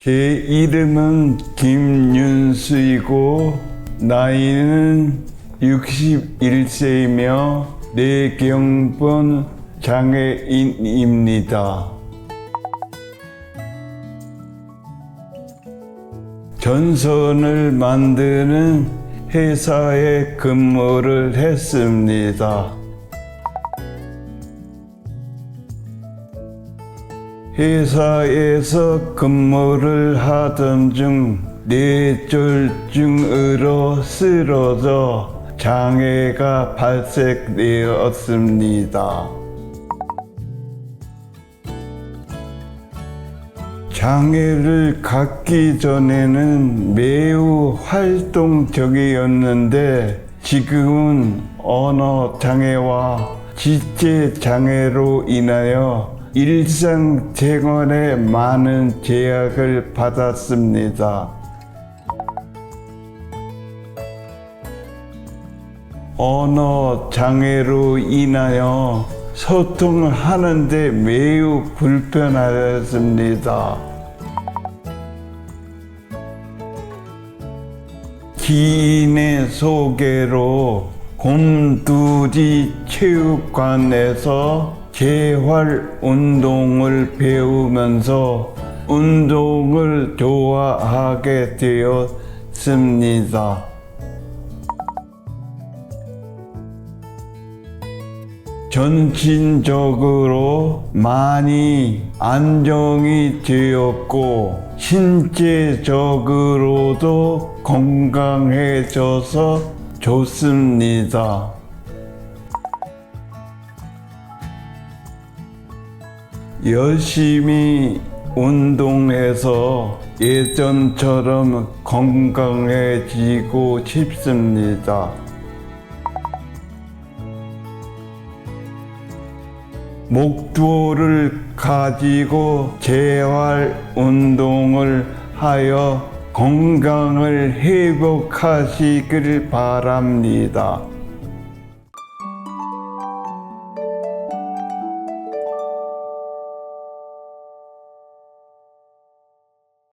제 이름은 김윤수이고 나이는 61세이며 뇌경본 장애인입니다. 전선을 만드는 회사에 근무를 했습니다. 회사에서 근무를 하던 중 뇌졸중으로 쓰러져 장애가 발생되었습니다. 장애를 갖기 전에는 매우 활동적이었는데 지금은 언어 장애와 지체 장애로 인하여 일상 생활에 많은 제약을 받았습니다. 언어 장애로 인하여 소통을 하는데 매우 불편하였습니다. 기인의 소개로 곰두리 체육관에서 재활 운동을 배우면서 운동을 좋아하게 되었습니다. 전신적으로 많이 안정이 되었고 신체적으로도 건강해져서 좋습니다. 열심히 운동해서 예전처럼 건강해지고 싶습니다. 목표를 가지고 재활 운동을 하여 건강을 회복하시길 바랍니다.